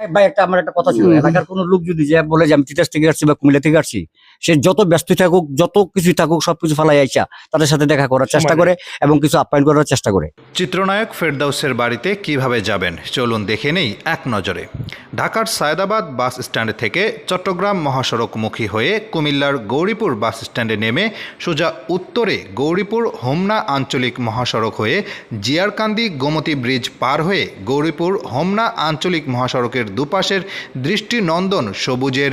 ভাই একটা আমার একটা কথা ছিল। এলাকার কোনো লোক যদি যে বলে যে আমি তিতাস থেকে আসছি বা কুমিল্লা থেকে আসছি সে যত ব্যস্ত থাকুক যত কিছু থাকুক সবকিছু ফালাই আইসা তাদের সাথে দেখা করার চেষ্টা করে এবং কিছু আপ্যায়ন করার চেষ্টা করে। চিত্রনায়ক ফেরদাউসের বাড়িতে কীভাবে যাবেন চলুন দেখে নেই এক নজরে। ঢাকার সায়দাবাদ বাস স্ট্যান্ড থেকে চট্টগ্রাম মহাসড়কমুখী হয়ে কুমিল্লার গৌরীপুর বাস স্ট্যান্ডে নেমে সোজা উত্তরে গৌরীপুর হোমনা আঞ্চলিক মহাসড়ক হয়ে জিয়ারকান্দি গোমতী ব্রিজ পার হয়ে গৌরীপুর হোমনা আঞ্চলিক মহাসড়কের দুপাশের দৃষ্টিনন্দন সবুজের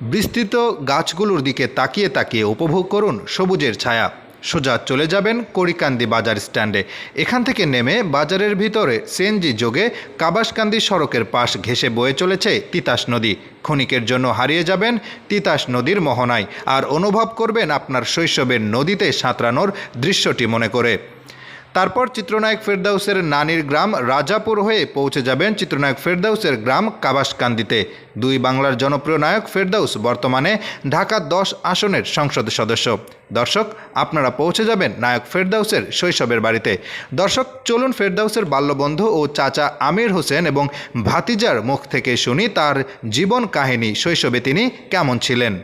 বিস্তৃত গাছগুলোর দিকে তাকিয়ে তাকিয়ে উপভোগ করুন সবুজের ছায়া। সোজা চলে যাবেন করিকান্দি বাজার স্ট্যান্ডে। এখান থেকে নেমে বাজারের ভিতরে সিএনজি যোগে কাবাসকান্দি সড়কের পাশ ঘেঁষে বয়ে চলেছে তিতাস নদী। ক্ষণিকের জন্য হারিয়ে যাবেন তিতাস নদীর মোহনায়। আর অনুভব করবেন আপনার শৈশবের নদীতে সাঁতরানোর দৃশ্যটি মনে করে। তারপর চিত্রনায়ক ফেরদাউসের নানির গ্রাম রাজাপুর হয়ে পৌঁছে যাবেন চিত্রনায়ক ফেরদাউসের গ্রাম কাবাসকান্দিতে। দুই বাংলার জনপ্রিয় নায়ক ফেরদাউস বর্তমানে ঢাকা দশ আসনের সংসদ সদস্য। দর্শক, আপনারা পৌঁছে যাবেন নায়ক ফেরদাউসের শৈশবের বাড়িতে। দর্শক, চলুন ফেরদাউসের বাল্যবন্ধু ও চাচা আমির হোসেন এবং ভাতিজার মুখ থেকে শুনি তার জীবন কাহিনী। শৈশবে তিনি কেমন ছিলেন?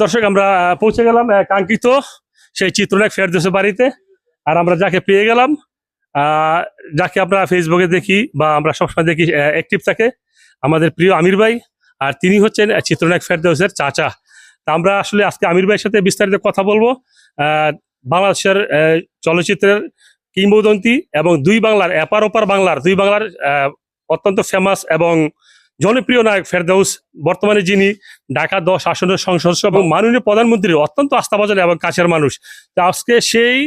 দর্শক, আমরা পৌঁছে গেলাম কাঙ্ক্ষিত সেই চিত্রনায়ক ফেরদোসের বাড়িতে। আর আমরা যাকে পেয়ে গেলাম যাকে আমরা ফেসবুকে দেখি বা আমরা সবসময় দেখি অ্যাক্টিভ থাকে, আমাদের প্রিয় আমির ভাই। আর তিনি হচ্ছেন চিত্রনায়ক ফেরদৌসের চাচা। তা আমরা আসলে আজকে আমির ভাইয়ের সাথে বিস্তারিত কথা বলব। বাংলাদেশের চলচ্চিত্রের কিংবদন্তি এবং দুই বাংলার, এপার ওপার বাংলার, দুই বাংলার অত্যন্ত ফেমাস এবং জনপ্রিয় নায়ক ফেরদৌস বর্তমানে যিনি ঢাকা দশ আসনের সংসদ এবং মাননীয় প্রধানমন্ত্রীর অত্যন্ত আস্থাভাজন এবং কাছের মানুষ। তো আজকে সেই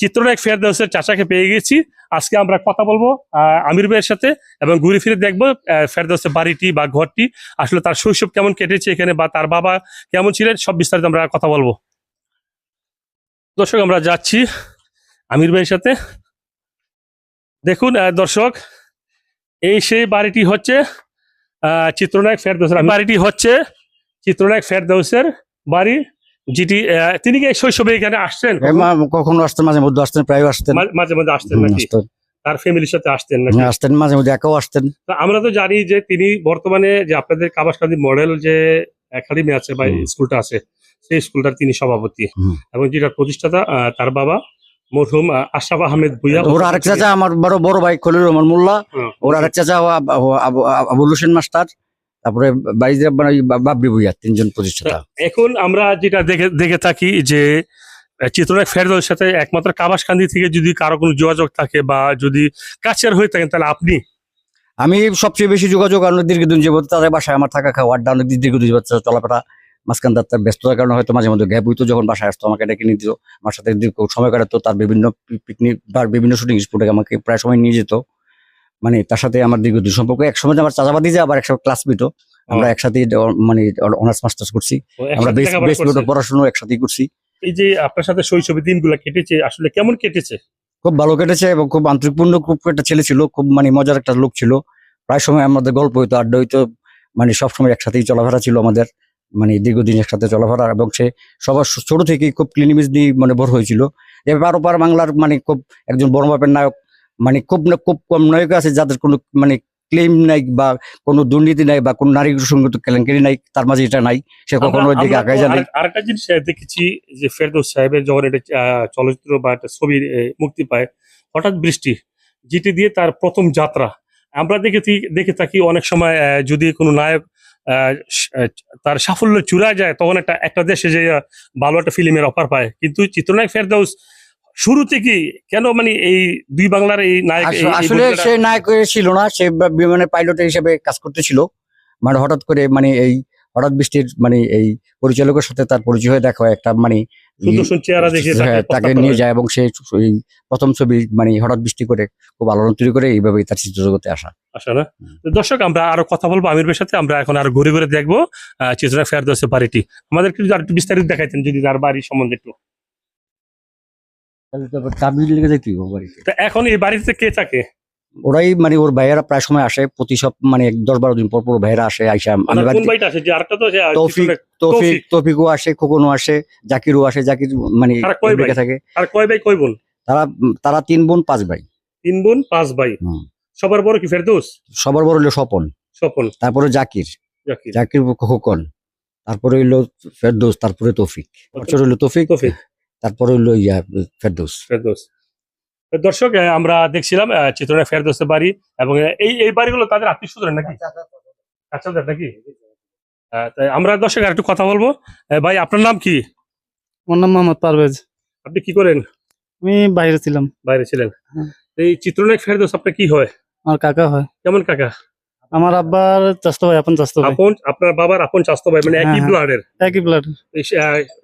চিত্রনায়ক ফেরদৌসের চাচাকে পেয়ে গেছি। আজকে আমরা কথা বলব আমির ভাইয়ের সাথে এবং ঘুরে ফিরে দেখব ফেরদৌসের বাড়িটি বা ঘরটি, আসলে তার শৈশব কেমন কেটেছে এখানে বা তার বাবা কেমন ছিলেন, সব বিস্তারিত আমরা কথা বলব। দর্শক, আমরা যাচ্ছি আমির ভাইয়ের সাথে। দেখুন দর্শক, এই সেই বাড়িটি হচ্ছে চিত্রনায়ক ফেরদৌসের বাড়িটি হচ্ছে চিত্রনায়ক ফেরদৌসের বাড়ি যেটি আহ, তিনি কি শৈশবে এখানে আসছেন মা- কখনো আসতেন মাঝে মধ্যে আসতেন প্রায় আসতেন। মাঝে মধ্যে আসতেন নাকি? তার ফ্যামিলির সাথে আসতেন নাকি? হ্যাঁ, আসতেন মাঝে মধ্যে একাও আসতেন। আমরা তো জানি যে তিনি বর্তমানে যে আপনাদের কাবাসকান্দি মডেল যে একাডেমি আছে বা স্কুলটা আছে সেই স্কুলটার তিনি সভাপতি। এবং যেটার প্রতিষ্ঠাতা আহ, তার বাবা মরহুম আশরাফ আহমেদ ভুইয়া ওর আরেক চাচা আমার বড় বড় ভাই খলিল রহমান মোল্লা হ্যাঁ, ওর আরেক চাচা আবুল হোসেন মাস্টার তারপরে বাবরি ভুইয়া তিনজন প্রতিষ্ঠাতা। এখন আমরা যেটা দেখে দেখে থাকি যে চিত্রনায়ক ফেরদৌসের সাথে একমাত্র কাবাসকান্দি থেকে যদি কারও কোনো যোগাযোগ থাকে বা যদি কাছের হয়ে থাকেন তাহলে আপনি? আমি সবচেয়ে বেশি যোগাযোগ অনেক দীর্ঘদিন যাবত তাদের বাসায় আমার থাকা খাওয়া আড্ডা অনেক দীর্ঘদিন যাবত চলাফেরা মাঝখান তার ব্যস্ততার কারণে হয়তো মাঝে মধ্যে গ্যাপ হইতো যখন বাসায় আসতো আমাকে ডেকে নিয়ে দিত আমার সাথে দীর্ঘ সময় কাটাতো তার বিভিন্ন পিকনিক বা বিভিন্ন শুটিং স্পটে আমাকে প্রায় সময় নিয়ে যেত। মানে তার সাথে আমার দীর্ঘদিন সম্পর্ক। এক সময় আমার চাচাবাদি যে আবার একসাথে ক্লাসমেটও আমরা একসাথে মানে অনার্স মাস্টার্স করছি। আমরা বেশ বেশ করছেন। পড়াশোনা একসাথেই করছি। এই যে আপনার সাথে শৈশবের দিনগুলো কেটেছে আসলে কেমন কেটেছে? খুব ভালো কেটেছে এবং খুব আন্তরিকপূর্ণ খুব একটা ছেলে ছিল খুব মানে মজার একটা লোক ছিল। প্রায় সময় আমাদের গল্প হইতো আড্ডা হইতো মানে সবসময় একসাথেই চলাফেরা ছিল আমাদের। মানে দীর্ঘদিন একসাথে চলাফেরা এবং সে সবার ছোট থেকেই খুব ক্লিনিমিস দিয়ে মানে বড় হয়েছিল। এবার ওপার বাংলার মানে খুব একজন বড় মাপের নায়ক মানে খুব না খুব কম নায়ক আছে যাদের কোনো মানে ক্লেম নাই বা কোনো দুর্নীতি নাই বা কোনো নারী সঙ্গত কেলেঙ্কারি নাই তার মাঝে এটা নাই। সে কখনো ওই দিকে আগায় জানে আর একটা জিনিস দেখেছি যে ফেরদৌস সাহেবের যখন এটা চলচ্চিত্র বা একটা ছবি মুক্তি পায় হঠাৎ বৃষ্টি যেটি দিয়ে তার প্রথম যাত্রা। আমরা দেখেছি দেখে থাকি অনেক সময় যদি কোনো নায়ক তার সাফল্য চূড়া যায় তখন একটা একটা দেশে যে ভালো একটা ফিল্মের অফার পায়। কিন্তু চিত্রনায়ক ফেরদৌস শুরু থেকে কেন মানে এই দুই বাংলার এই নায়ক আসলে সে নায়ক ছিল না সে বিমানের পাইলট হিসেবে কাজ করতেছিল। মানে হঠাৎ করে মানে এই হঠাৎ বৃষ্টির মানে এই পরিচালকের সাথে তার পরিচয় হয়ে দেখা একটা মানে সুদর্শন চেহারা দেখে তাকে হ্যাঁ, তাকে নিয়ে যায় এবং সে প্রথম ছবি মানে হঠাৎ বৃষ্টি করে খুব আলোড়ন তৈরি করে এইভাবেই তার চিত্র জগতে আসা না? দর্শক আমরা আরও কথা বলব আমির ভাইয়ের সাথে আমরা এখন আরও ঘুরে ঘুরে দেখব চিত্রা ফেরদৌসের বাড়িটি বিস্তারিত দেখাইতেন যদি তার বাড়ি সম্বন্ধে একটু। এখন এই বাড়িতে কে থাকে? ওরাই মানে ওর ভাইয়েরা প্রায় সময় আসে প্রতি সব মানে দশ বারো দিন পর পর ভাইয়েরা আসে আইসা তো তৌফিক তৌফিক তৌফিকও আসে খোকনও আসে জাকিরও আসে জাকির মানে আমেরিকা থাকে। আর কয় ভাই কয় বোন? তারা তারা তিন বোন পাঁচ ভাই। তিন বোন পাঁচ ভাই। সবার বড় কি ফেরদৌস? সবার বড় হলো স্বপন। স্বপন। তারপরে জাকির। জাকির। খোকন। তারপরে হইল ফেরদৌস তারপরে তৌফিক। ছোট হইল তৌফিক তৌফিক। তারপরে হইল ইয়া ফেরদৌস। ফেরদৌস। দর্শক আমরা দেখছিলাম আহ, চিত্রনায়ক ফেরদৌসের বাড়ি এবং এই এই বাড়িগুলো তাদের আত্মীয় স্বজন নাকি কাছাদের নাকি? আহ, তাই আমরা দর্শক আর একটু কথা বলব। ভাই আপনার নাম কি? আমার নাম মোহাম্মদ পারভেজ। আপনি কি করেন? আমি বাইরে ছিলাম। বাইরে ছিলেন। হ্যাঁ। এই চিত্রনায়ক ফেরদৌস আপনার কি হয়? আমার কাকা হয়। কেমন কাকা? আমার আব্বার চাস্তো ভাই আপন চাস্তো ভাই। আপন আপনার বাবার আপন চাস্তো ভাই মানে একই হ্যাঁ, হ্যাঁ। ব্লাডের একই ব্লাড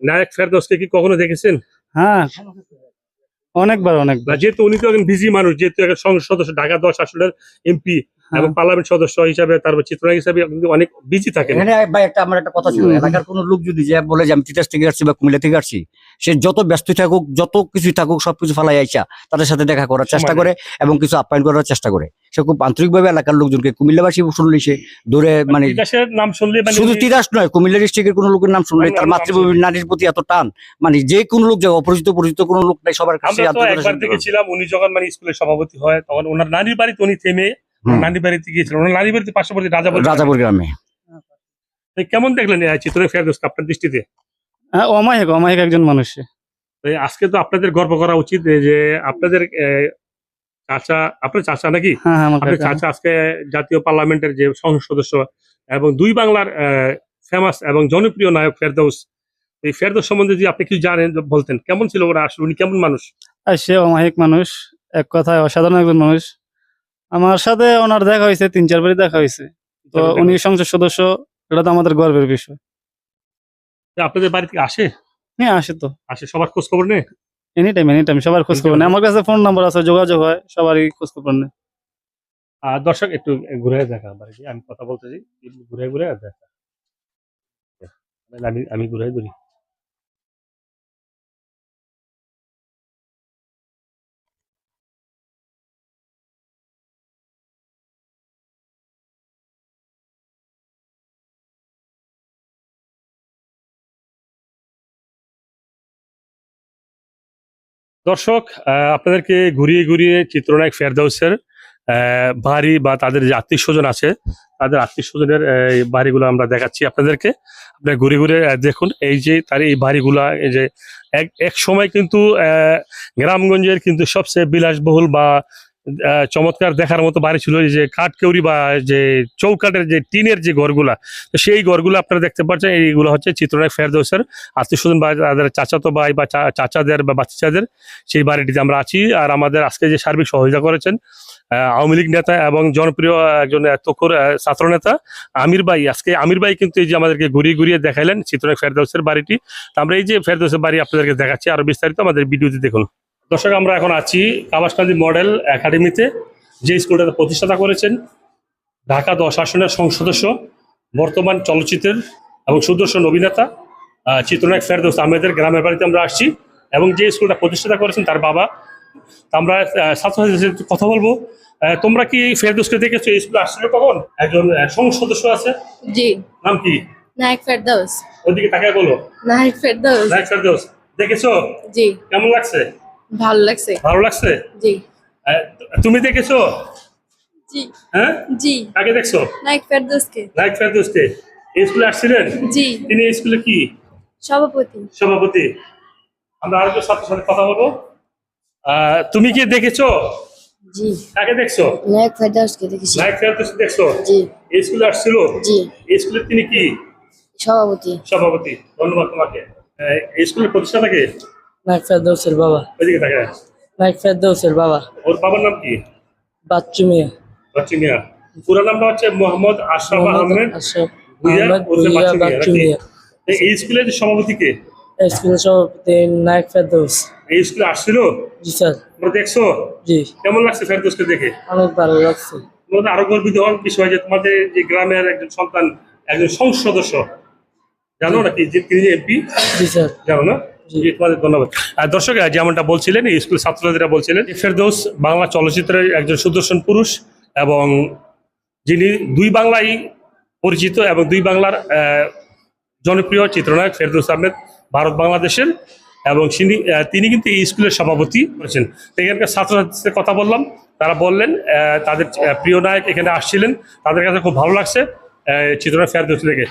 নায়ক ফেরদৌসকে কি কখনো দেখেছেন? হ্যাঁ। অনেকবার অনেকবার। যেহেতু উনি তো একজন বিজি মানুষ যেহেতু একজন সংসদ সদস্য ঢাকা দশ আসনের এমপি হ্যাঁ। এবং পার্লামেন্ট সদস্য হিসাবে তারপর চিত্রনায়ক হিসাবে অনেক বিজি ভাই একটা আমার একটা কথা ছিল এলাকার কোনো লোক যদি যে বলে যে আমি তিতাস থেকে আসছি বা কুমিল্লা থেকে আসছি সে যত ব্যস্ত থাকুক যত কিছুই থাকুক সবকিছু ফালাই আইসা তাদের সাথে দেখা করার চেষ্টা করে এবং কিছু আপ্যায়ন করার চেষ্টা করে। সে খুব আন্তরিকভাবে এলাকার লোকজনকে কুমিল্লাবাসী শুনলে সে দূরে মানে নাম শুনলে মানে শুধু তিতাস নয় কুমিল্লা ডিস্ট্রিক্টের কোনো লোকের নাম শুনলে তার মাতৃভূমি মাতৃভূমির নারীর প্রতি এত টান মানে যে কোনো লোক যে অপরিচিত পরিচিত কোনো লোক নাই সবার কাছে। দেখেছিলাম উনি যখন মানে স্কুলের সভাপতি হয় তখন ওনার নানির বাড়িতে উনি থেমে হুম। নানির বাড়িতে গিয়েছিলেন ওনার নানির বাড়িতে পার্শ্ববর্তী রাজাপুর রাজাপুর গ্রামে। কেমন দেখলেন এই চিত্রনায়ক ফেরদৌস আপনার দৃষ্টিতে? হ্যাঁ অমায়িক অমায়িক একজন মানুষ। আজকে তো আপনাদের গর্ব করা উচিত যে আপনাদের চাচা আপনার চাচা নাকি? হ্যাঁ হ্যাঁ আপনার চাচা। আজকে জাতীয় পার্লামেন্টের যে সংসদ সদস্য এবং দুই বাংলার ফেমাস এবং জনপ্রিয় নায়ক ফেরদৌস। এই ফেরদৌস সম্বন্ধে যদি আপনি কিছু জানেন বলতেন কেমন ছিল ওরা? আসলে উনি কেমন মানুষ? সে অমায়িক মানুষ এক কথায় অসাধারণ একজন মানুষ। আমার সাথে ওনার দেখা হয়েছে তিন চারবারই দেখা হয়েছে। তো উনি সংসদ সদস্য এটা তো আমাদের গর্বের বিষয়। আপনাদের বাড়ি থেকে আসে? হ্যাঁ আসে তো। আসে সবার খোঁজ খবর নেই এনি টাইম এনি টাইম সবার খোঁজ খবর নেই আমার কাছে ফোন নাম্বার আছে যোগাযোগ হয় সবারই খোঁজ খবর নেই আর দর্শক একটু ঘুরে দেখা বাড়ি আমি কথা বলতেছি ঘুরে ঘুরে দেখা। আমি আমি ঘুরে ঘুরি। দর্শক আপনাদেরকে ঘুরিয়ে ঘুরিয়ে চিত্রনায়ক ফেরদৌসের আহ, বাড়ি বা তাদের যে আত্মীয় স্বজন আছে তাদের আত্মীয় স্বজনের বাড়িগুলো আমরা দেখাচ্ছি আপনাদেরকে। আপনারা ঘুরে ঘুরে দেখুন এই যে তার এই বাড়িগুলা এই যে এক এক সময় কিন্তু গ্রামগঞ্জের কিন্তু সবচেয়ে বিলাসবহুল বা চমৎকার দেখার মতো বাড়ি ছিল যে কাঠকেউরি বা যে চৌকাঠের যে টিনের যে ঘরগুলা, তো সেই ঘরগুলো আপনারা দেখতে পাচ্ছেন। এইগুলো হচ্ছে চিত্রনায়ক ফেরদৌসের আত্মীয় স্বজন বা তাদের চাচাতো ভাই বা চাচাদের বা বাচ্চাদের সেই বাড়িটিতে আমরা আছি। আর আমাদের আজকে যে সার্বিক সহযোগিতা করেছেন আওয়ামী লীগ নেতা এবং জনপ্রিয় একজন তকুর ছাত্র নেতা আমির ভাই। আজকে আমির ভাই কিন্তু এই যে আমাদেরকে ঘুরিয়ে ঘুরিয়ে দেখাইলেন চিত্রনায়ক ফেরদৌসের বাড়িটি। আমরা এই যে ফেরদৌসের বাড়ি আপনাদেরকে দেখাচ্ছি আরও বিস্তারিত আমাদের ভিডিওতে দেখুন। দর্শক আমরা এখন আছি কাবাসকান্দি মডেল একাডেমিতে। যে স্কুলটাতে প্রতিষ্ঠাতা করেছেন ঢাকা দশ আসনের সংসদ সদস্য বর্তমান চলচ্চিত্রের এবং সুদর্শন অভিনেতা চিত্রনায়ক ফেরদৌস আহমেদের গ্রামের বাড়িতে আমরা আসছি। এবং যে স্কুলটা প্রতিষ্ঠাতা করেছেন তার বাবা। আমরা ছাত্রছাত্রীদের সাথে কথা বলব। তোমরা কি ফেরদৌসকে দেখেছ? এই স্কুলে আসছিল কখন? একজন আহ, সংসদ সদস্য আছে? জি। নাম কি? নায়ক ফেরদৌস। ওদিকে তাকায় বলো। নায়ক ফেরদৌস। নায়ক ফেরদৌস দেখেছ? জি। কেমন লাগছে? ভালো লাগছে। ভালো লাগছে? জি। তুমি দেখেছ? জি। হ্যাঁ? জি। কাকে দেখছ? নায়ক ফেরদৌসকে। নায়ক ফেরদৌসকে। এই স্কুলে আসছিলেন? জি। তিনি এই স্কুলে কি? সভাপতি। সভাপতি। আমরা আরেকজন ছাত্রের সাথে কথা বলব। তুমি কি দেখেছ? জি। কাকে দেখছ? দেখেছি। জি। এই স্কুলে আসছিল? জি। এই স্কুলে তিনি কি? সভাপতি। সভাপতি। ধন্যবাদ তোমাকে। এই স্কুলের প্রতিষ্ঠাতাকে নাইক ফেরদৌসের বাবা। ওইদিকে নাইক ফেরদৌসের বাবা। ওর বাবার নাম কি? বাচ্চু মিয়া। বাচ্চু মিয়া। পুরো নামটা হচ্ছে মোহাম্মদ আশরাফ আহমেদ। আশরাফ আহমেদ ভুইয়া বাচ্চু মিয়া এই- এই স্কুলের সভাপতি কে? স্কুল সভাপতি নাইক ফেরদৌস। এই স্কুলে আসছিল? জি স্যার। তোমরা দেখছ? জি। কেমন লাগছে ফেরদৌসকে দেখে? অনেক ভালো লাগছে। তোমাদের আরও গর্বিত হওয়ার বিষয় যে তোমাদের যে গ্রামের একজন সন্তান একজন সংসদ সদস্য। জানো নাকি? যে তিনি এমপি? জি স্যার। জানো না? জি। তোমাদের ধন্যবাদ। যেমনটা বলছিলেন স্কুল ছাত্রছাত্রীরা বলছিলেন, ফেরদৌস বাংলা চলচ্চিত্রের একজন সুদর্শন পুরুষ এবং যিনি দুই বাংলায় পরিচিত এবং দুই বাংলার জনপ্রিয় চিত্রনায়ক ফেরদৌস আহমেদ ভারত বাংলাদেশের এবং তিনি তিনি কিন্তু এই স্কুলের সভাপতি করেছেন। এখানকার ছাত্রছাত্রীদের কথা বললাম, তারা বললেন তাদের প্রিয় নায়ক এখানে আসছিলেন, তাদের কাছে খুব ভালো লাগছে চিত্রনায়ক ফেরদৌস থেকে।